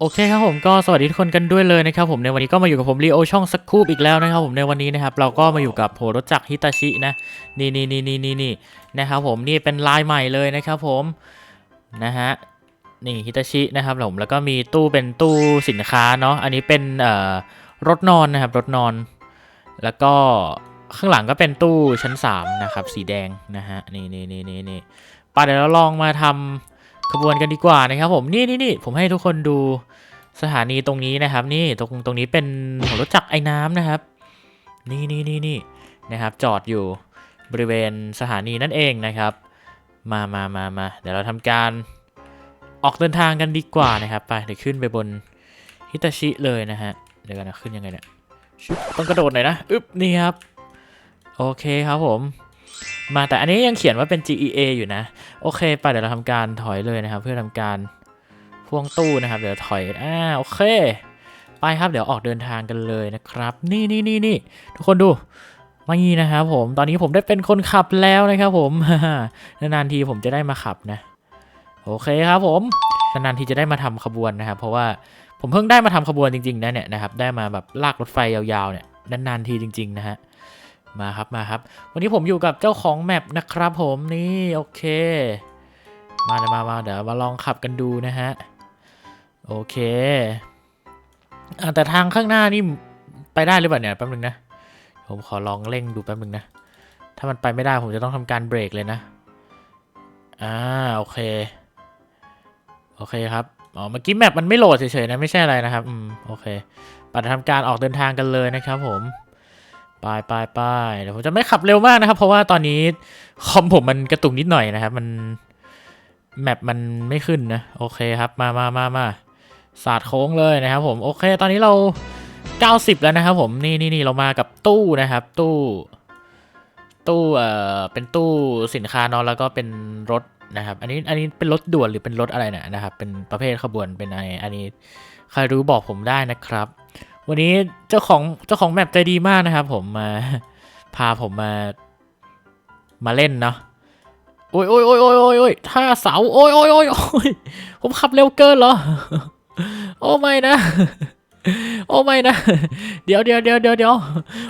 โอเคครับผมก็สวัสดีทุกคนกันด้วยเลยนะครับผมในวันนี้ก็มาอยู่กับผมรีโอช่องสักคูบอีกแล้วนะครับผมในวันนี้นะครับเราก็มาอยู่กับโหรถจักรฮิตาชินะนี่นี่นี่นี่นี่นี่นะครับผมนี่เป็นลายใหม่เลยนะครับผมนะฮะนี่ฮิตาชินะครับผมแล้วก็มีตู้เป็นตู้สินค้าเนาะอันนี้เป็นเอ่อรถนอนนะครับรถนอน แล้วก็ข้างหลังก็เป็นตู้ชั้น3นะครับสีแดงนะฮะนี่นี่นี่นี่นี่ป่ะเดี๋ยวเราลองมาทำ ขบวนกันดีกว่านะครับผมนี่นี่นี่ผมให้ทุกคนดูสถานีตรงนี้นะครับ นี่ตรงตรงนี้เป็นหัวรถจักรไอ้น้ำนะครับ นี่นี่นี่นี่นะครับ จอดอยู่บริเวณสถานีนั่นเองนะครับ มามามามาเดี๋ยวเราทำการออกเดินทางกันดีกว่านะครับ ไปเดี๋ยวขึ้นไปบนฮิตาชิเลยนะฮะเดี๋ยวกันนะขึ้นยังไงเนี่ยชุบต้องกระโดดหน่อยนะอึ๊บนี่ครับ โอเคครับผม มาแต่อันนี้ยังเขียนว่าเป็น GEA อยู่นะ โอเคไปเดี๋ยวเราทำการถอยเลยนะครับ เพื่อทำการพ่วงตู้นะครับ เดี๋ยวถอยอ่าโอเค ไปครับเดี๋ยวออกเดินทางกันเลยนะครับ นี่นี่นี่นี่ทุกคนดูมางี้นะครับผมตอนนี้ผมได้เป็นคนขับแล้วนะครับผมนานๆทีผมจะได้มาขับนะ โอเคครับผมนานๆทีจะได้มาทำขบวนนะครับ เพราะว่าผมเพิ่งได้มาทำขบวนจริงๆนะเนี่ยนะครับได้มาแบบลากรถไฟยาวๆเนี่ยนานๆทีจริง ๆ นะฮะ มาครับมาครับ วันนี้ผมอยู่กับเจ้าของแมปนะครับผมนี่โอเค มาเลยมามาเดี๋ยวมาลองขับกันดูนะฮะโอเคอแต่ทางข้างหน้านี่ไปได้หรือเปล่าเนี่ยแป๊บนึงนะผมขอลองเร่งดูแป๊บนึงนะถ้ามันไปไม่ได้ผมจะต้องทำการเบรกเลยนะอ่าโอเคโอเคครับอ๋อเมื่อกี้แมปมันไม่โหลดเฉยๆนะไม่ใช่อะไรนะครับอืมโอเคปัดทำการออกเดินทางกันเลยนะครับผม ไปไปไปเดี๋ยวผมจะไม่ขับเร็วมากนะครับ เพราะว่าตอนนี้คอมผมมันกระตุกนิดหน่อยนะครับ มันแมปมันไม่ขึ้นนะ โอเคครับ มามามามาสาดโค้งเลยนะครับ ผม โอเค ตอนนี้เรา 90 แล้วนะครับ ผม นี่นี่นี่เรามากับตู้นะครับ ตู้ ตู้ เอ่อ เป็นตู้สินค้าเนอะแล้วก็เป็นรถนะครับ อันนี้ อันนี้เป็นรถด่วนหรือเป็นรถอะไรเนี่ยนะครับ เป็นประเภทขบวน เป็นอะไร อันนี้ ใครรู้บอกผมได้นะครับ วันนี้เจ้าของเจ้าของแมปใจดีมากนะครับ ผมมาพาผมมามาเล่นเนาะโอ้ยโอ้ยโอ้ยโอ้ยโอ้ยโอ้ยท่าเสาโอ้ยโอ้ยโอ้ยโอ้ยผมขับเร็วเกินเหรอ โอ้ไม่นะ โอ้ไม่นะ เดี๋ยวเดี๋ยวเดี๋ยวเดี๋ยวเดี๋ยว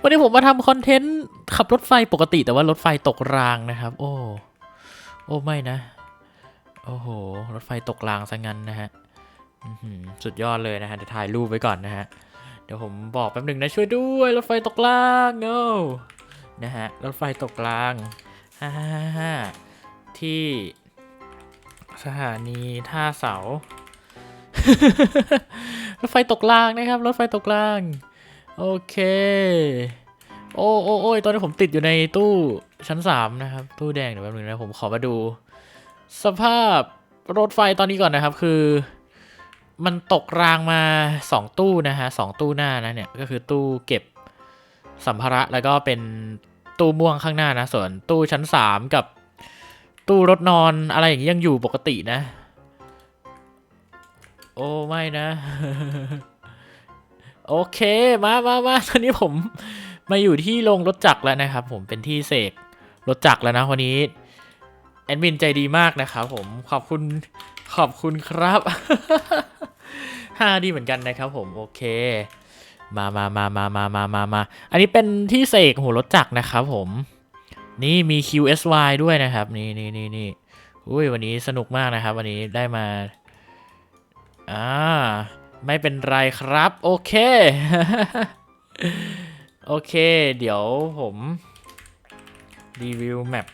วันนี้ผมมาทำคอนเทนต์ขับรถไฟปกติแต่ว่ารถไฟตกรางนะครับ โอ้ โอ้ไม่นะ โอ้โห รถไฟตกรางซะงั้นนะฮะสุดยอดเลยนะฮะเดี๋ยวถ่ายรูปไว้ก่อนนะฮะ ดี๋ยวผมบอกแป๊บหนึ่งนะช่วยด้วยรถไฟตกรางโอ้นะฮะรถไฟตกรางฮ่าฮ่าฮ่าที่สถานีท่าเสา รถไฟตกรางนะครับ รถไฟตกราง โอเค โอ้โอ้โอ้ยตอนนี้ผมติดอยู่ในตู้ชั้นสามนะครับ ตู้แดงเดี๋ยวแป๊บนึงนะผมขอมาดู สภาพรถไฟตอนนี้ก่อนนะครับคือ มันตกรางมาสองตู้นะฮะสองตู้หน้านะเนี่ย ก็คือตู้เก็บสัมภาระแล้วก็เป็นตู้ม่วงข้างหน้านะ ส่วนตู้ชั้นสามกับตู้รถนอนอะไรอย่างนี้ยังอยู่ปกตินะ โอ้ไม่นะ โอเคมามามาตอนนี้ผมมาอยู่ที่โรงรถจักรแล้วนะครับ ผมเป็นที่เสกรถจักรแล้วนะวันนี้แอดมินใจดีมากนะครับผมขอบคุณขอบคุณครับ ห้าดีเหมือนกันนะครับผมโอเค มามามามามามามามาอันนี้เป็นที่เสกหัวรถจักรนะครับผม นี่มี QSY ด้วยนะครับ นี่นี่นี่นี่อุ้ยวันนี้สนุกมากนะครับ วันนี้ได้มาอ่าไม่เป็นไรครับ โอเค โอเค เดี๋ยวผม รีวิวแมป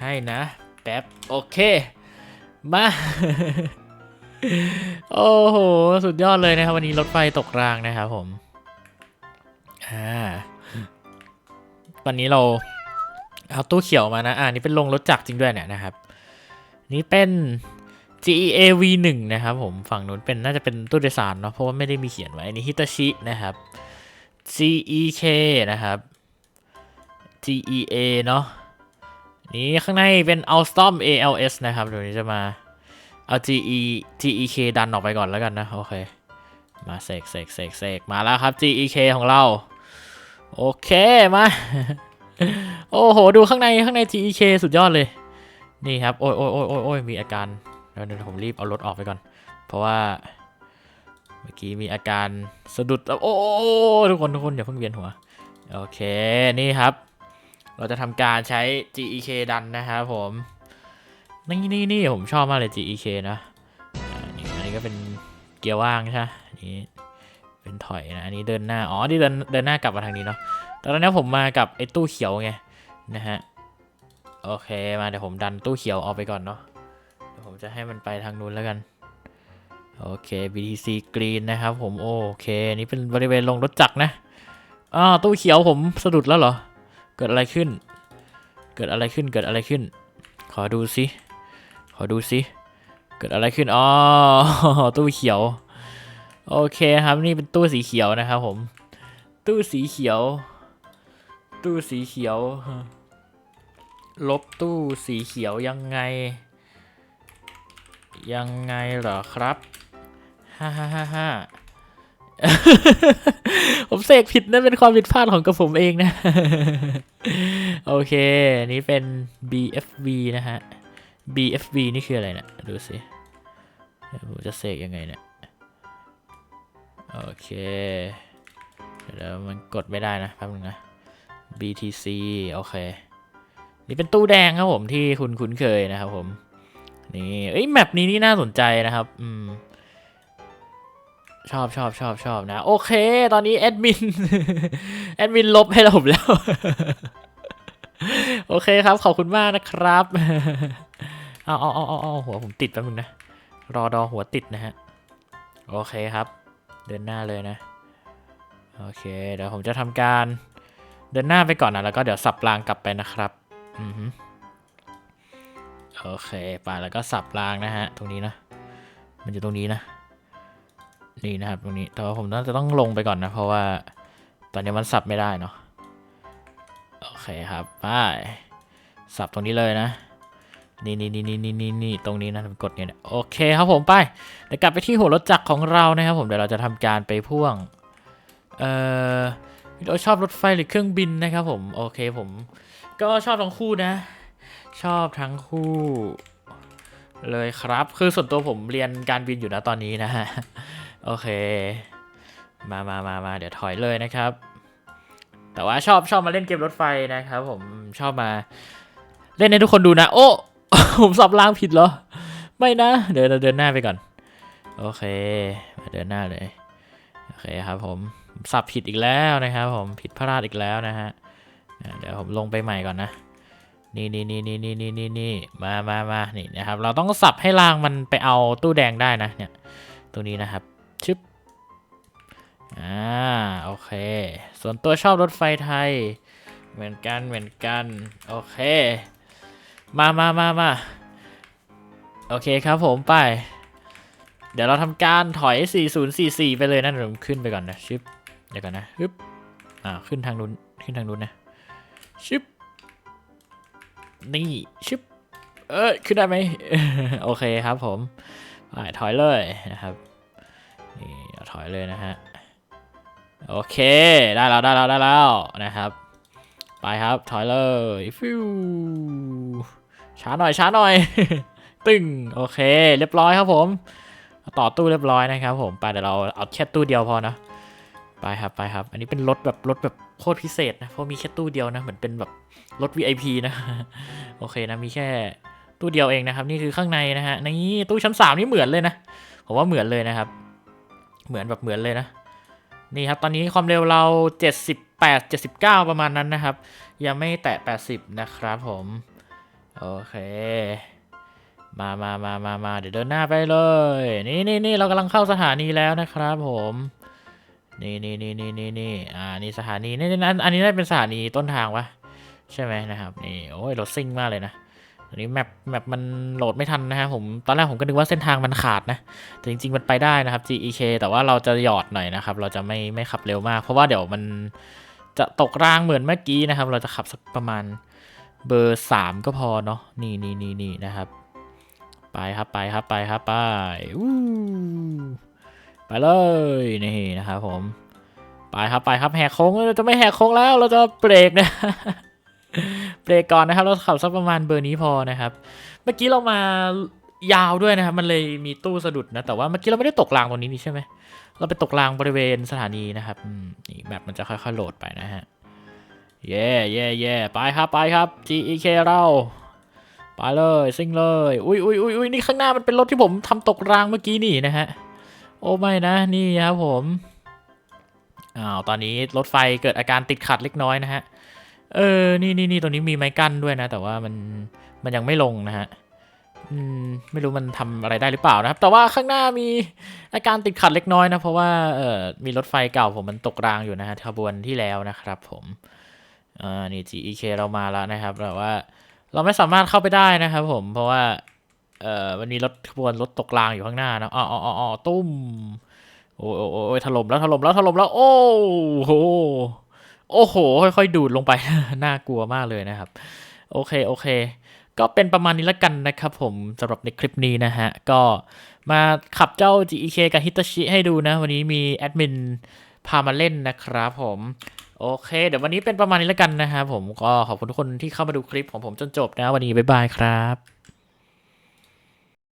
ให้นะ แป๊บ โอเค มา โอ้โห สุดยอดเลยนะครับ วันนี้รถไฟตกรางนะครับผม อ่า วันนี้เราเอาตู้เขียวมานะ อ่านี่เป็นลงรถจักรจริงด้วยเนี่ยนะครับ นี่เป็น GEA V1 นะครับผม ฝั่งนู้นเป็นน่าจะเป็นตู้โดยสารเนาะ เพราะว่าไม่ได้มีเขียนไว้ อันนี้ฮิตาชินะครับ GEK นะครับ GEA เนาะ นี่ข้างในเป็น Alstom ALS นะครับเดี๋ยวนี้จะมา เอา GE GEK ดันออกไปก่อนแล้วกันนะ โอเค มาเสกเสกเสกเสกมาแล้วครับ GEK ของเรา โอเค มา โอ้โห ดูข้างในข้างใน GEK สุดยอดเลย นี่ครับ โอ้ยโอ้ยโอ้ยโอ้ยอยมีอาการเดี๋ยวเดี๋ยวผมรีบเอารถออกไปก่อน เพราะว่าเมื่อกี้มีอาการสะดุดแล้วโอ้ทุกคนทุกคนอย่าเพิ่งเวียนหัว โอเค นี่ครับ เราจะทำการใช้ GEK ดันนะครับผม นี่นี่นี่ผมชอบมากเลย GEK นะอ่านี่อันนี้ก็เป็นเกียร์ว่างใช่ไหมนนี้เป็นถอยนะอันนี้เดินหน้า อ๋อนี่เดินเดินหน้ากลับมาทางนี้เนาะแต่ตอนนี้ผมมากับไอ้ตู้เขียวไงนะฮะ โอเคมาเดี๋ยวผมดันตู้เขียวออกไปก่อนเนาะเดี๋ยวผมจะให้มันไปทางนู้นแล้วกันโอเค BTC Green นะครับผมโอเค นี่เป็นบริเวณลงรถจักรนะอ้าวตู้เขียวผมสะดุดแล้วเหรอ เกิดอะไรขึ้น เกิดอะไรขึ้นเกิดอะไรขึ้น ขอดูสิ ขอดูสิ เกิดอะไรขึ้น อ๋อ ตู้เขียว โอเคครับนี่เป็นตู้สีเขียวนะครับผม ตู้สีเขียว ตู้สีเขียว ลบตู้สีเขียวยังไง ยังไงเหรอครับฮ่าฮ่าฮ่าฮ่าผมเสกผิดนั่นเป็นความผิดพลาดของกระผมเองนะ โอเคนนี้เป็น BFV นะฮะ BFV นี่คืออะไรเนะี่ยดูสิผมจะเสกยังไงเนี่ยโอเค เดี๋ยวมันกดไม่ได้นะแป๊บนึงนะ BTC โอเค นี่เป็นตู้แดงครับผมที่คุณคุ้นเคยนะครับผม นี่เอ้ยแมปนี้นี่น่าสนใจนะครับ อืมชอบชอบชอบชอบนะ โอเค ตอนนี้แอดมินแอดมินลบให้เราผมแล้ว โอเคครับ ขอบคุณมากนะครับ เอาเอาเอาเอาเอาหัวผมติดแป๊บนึงนะ รอดอหัวติดนะฮะ โอเคครับ เดินหน้าเลยนะ โอเค เดี๋ยวผมจะทำการเดินหน้าไปก่อนนะ แล้วก็เดี๋ยวสับรางกลับไปนะครับ อือฮึโอเคไปแล้วก็สับรางนะฮะ ตรงนี้นะ มันอยู่ตรงนี้นะ นี่นะครับตรงนี้ แต่ว่าผมน่าจะต้องลงไปก่อนนะ เพราะว่าตอนนี้มันสับไม่ได้เนาะ โอเคครับ ไป สับตรงนี้เลยนะ นี่นี่นี่นี่นี่นี่นี่ตรงนี้นะกดเนี่ยโอเคครับผมไปเดี๋ยวกลับไปที่หัวรถจักรของเรานะครับผมเดี๋ยวเราจะทำการไปพ่วงเอ่อเราชอบรถไฟหรือเครื่องบินนะครับผมโอเคผม ก็ชอบทั้งคู่นะ ชอบทั้งคู่ เลยครับ คือส่วนตัวผมเรียนการบินอยู่นะตอนนี้นะฮะโอเค มามามามาเดี๋ยวถอยเลยนะครับ แต่ว่าชอบชอบมาเล่นเกมรถไฟนะครับผมชอบมาเล่นให้ทุกคนดูนะ โอ้ ผมสับรางผิดเหรอ ไม่นะ เดี๋ยวเราเดินหน้าไปก่อน โอเค มาเดินหน้าเลย โอเคครับผม สับผิดอีกแล้วนะครับผม ผิดพลาดอีกแล้วนะฮะ เดี๋ยวผมลงไปใหม่ก่อนนะ นี่นี่นี่นี่นี่นี่นี่นี่มามามานี่นะครับ เราต้องสับให้รางมันไปเอาตู้แดงได้นะ เนี่ยตรงนี้นะครับ ชึบ อ่า โอเค ส่วนตัวชอบรถไฟไทย เหมือนกัน เหมือนกัน โอเค มามามามาโอเคครับผมไป เดี๋ยวเราทำการถอย 4044 ไปเลยนะเดี๋ยวผมขึ้นไปก่อนนะชึบเดี๋ยวก่อนนะฮึบอ่าขึ้นทางนู้นขึ้นทางนู้นนะชึบนี่ชึบเอ้ยขึ้นได้ไหมโอเคครับผมไปถอยเลยนะครับนี่ถอยเลยนะฮะโอเคได้แล้วได้แล้วได้แล้วนะครับ ไปครับถอยเลยฟิว ช้าหน่อยช้าหน่อย ตึงโอเค เรียบร้อยครับผม ต่อตู้เรียบร้อยนะครับผมไปเดี๋ยวเราเอาแค่ตู้เดียวพอนะไปครับไปครับ อันนี้เป็นรถแบบรถแบบโคตรพิเศษนะเพราะมีแค่ตู้เดียวนะเหมือนเป็นแบบรถ VIP นะโอเคนะมีแค่ตู้เดียวเองนะครับ นี่คือข้างในนะฮะนี่ตู้ชั้นสามนี่เหมือนเลยนะผมว่าเหมือนเลยนะครับ เหมือนแบบเหมือนเลยนะนี่ครับตอนนี้ความเร็วเรา 78 79 ประมาณนั้นนะครับ ยังไม่แตะ 80 นะครับผม โอเค มามามามามาเดี๋ยวเดินหน้าไปเลย นี่นี่นี่เรากำลังเข้าสถานีแล้วนะครับผม นี่นี่นี่นี่นี่นี่อ่า นี่สถานีนี่นี่นอันนี้น่าจะเป็นสถานีต้นทางวะใช่ไหมนะครับ นี่ โอ้ยรถซิ่งมากเลยนะอันนี้แมปแมปมันโหลดไม่ทันนะฮะผม ตอนแรกผมก็นึกว่าเส้นทางมันขาดนะ แต่จริง ๆ มันไปได้นะครับ GEK แต่ว่าเราจะหยอดหน่อยนะครับ เราจะไม่ไม่ขับเร็วมาก เพราะว่าเดี๋ยวมันจะตกรางเหมือนเมื่อกี้นะครับ เราจะขับสักประมาณ เบอร์สามก็พอเนาะนี่นี่นี่นี่นะครับ ไปครับไปครับไปครับไปอู้ไปเลยนี่นะครับผม ไปครับไปครับแหกโค้งเราจะไม่แหกโค้งแล้วเราจะเบรกนะเบรกก่อนนะครับ เราขับสักประมาณเบอร์นี้พอนะครับ เมื่อกี้เรามายาวด้วยนะครับ มันเลยมีตู้สะดุดนะ แต่ว่าเมื่อกี้เราไม่ได้ตกรางตรงนี้นี่ใช่ไหม เราไปตกรางบริเวณสถานีนะครับนี่แบบมันจะค่อยๆโหลดไปนะฮะ เย่เย่เย่ไปครับไปครับ GEK เราไปเลยซิ่งเลย อุ้ยอุ้ยอุ้ยอุ้ยนี่ข้างหน้ามันเป็นรถที่ผมทำตกรางเมื่อกี้นี่นะฮะ โอ้ไม่นะนี่ครับผม อ้าวตอนนี้รถไฟเกิดอาการติดขัดเล็กน้อยนะฮะ เออ นี่นี่นี่ตรงนี้มีไม้กั้นด้วยนะ แต่ว่ามันมันยังไม่ลงนะฮะ อืมไม่รู้มันทำอะไรได้หรือเปล่านะครับ แต่ว่าข้างหน้ามีอาการติดขัดเล็กน้อยนะ เพราะว่าเออมีรถไฟเก่าผมมันตกรางอยู่นะฮะขบวนที่แล้วนะครับผม อ่านี่ GEK เรามาแล้วนะครับแต่ว่าเราไม่สามารถเข้าไปได้นะครับผมเพราะว่าเออมันมีรถขบวนรถตกรางอยู่ข้างหน้านะอ๋ออ๋ออ๋อตุ้มโอ้ยโอ้ยโอ้ถล่มแล้วถล่มแล้วถล่มแล้ว โอ้โหโอ้โห ค่อยๆ ดูดลงไป น่ากลัวมากเลยนะครับ โอเค โอเค ก็เป็นประมาณนี้ละกันนะครับผมสำหรับในคลิปนี้นะฮะ ก็มาขับเจ้า GEK กับ Hitachi ให้ดูนะ วันนี้มีแอดมินพามาเล่นนะครับผม โอเค เดี๋ยววันนี้เป็นประมาณนี้แล้วกันนะครับผมก็ขอบคุณทุกคนที่เข้ามาดูคลิปของผมจนจบนะ วันนี้บ๊ายบายครับ